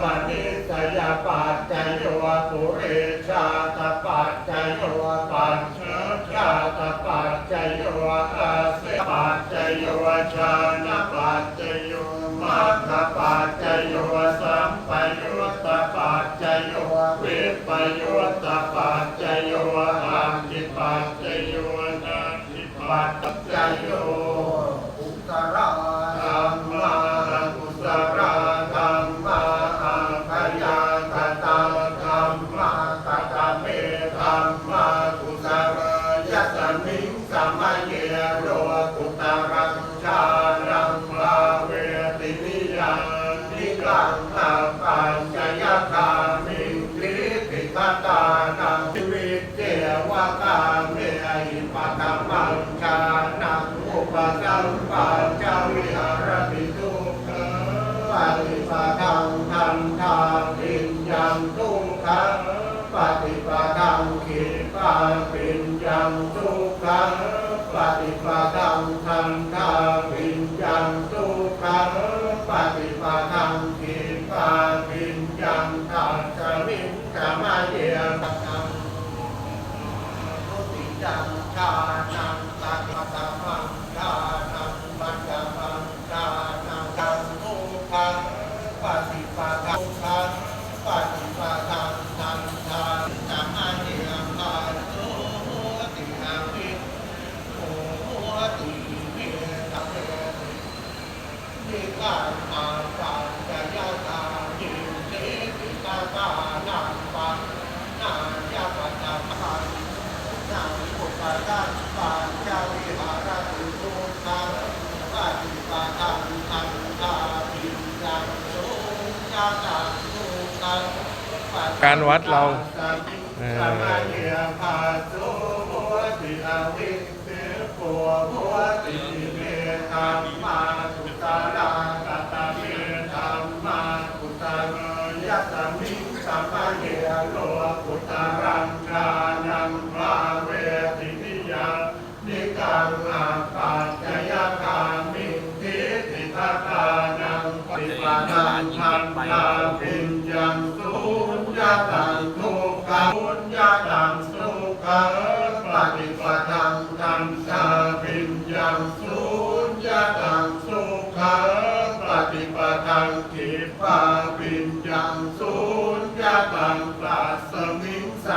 ปนิสยปัจจโยปุเรชาตปัจจโยตัวปัญชชาตปัจจโยตัวอาเสปัจจโยตัวชานะปัจจโยตัวมัคคปัจจโยตัวสัมปยุตตปัจจโยตัววิปยุตตปัจจโยอังคิปัจจโยนันทิปัจ ขิตานังชีวิตเจวกาเมหิปัตมังชานังอุปสัมปันจาวิหารติทุกขังปฏิปทังธรรมทางปิญญังทุกขังปฏิปทังขีปาปิญญังทุกขังปฏิปทังธรรมทางปิญญังทุกขังปฏิปทังขีปาปิญญังทัสสมิงกามเยตัง ทุติยังชานังตัตตะมังชานังปัญญมังชานังกังทุขังปฏิปะทังขังปฏิปะทังทันทันจัมมาเนียมมาโตุติอาวิโอติเมตเมนิการมาปัญญายาตาหิเตติตาตานังปัญญายาปัญญาปัญ นาอุปการะปานเจ้าวิหารตุทุกขังปฏิปาทังทังทาปิญญังสุญาตังทุกขัง การวัดเราเออ กิโกุตรังชานังระเวทิทิานิกังาปัจจยคามิทิติกานังปิปังพันธาปิญญสุญญาตังสุขัปิปังทันสาปิญญสุญญาตังทุขัปิปนังทิปาปิญญสุญ acabam, façam-me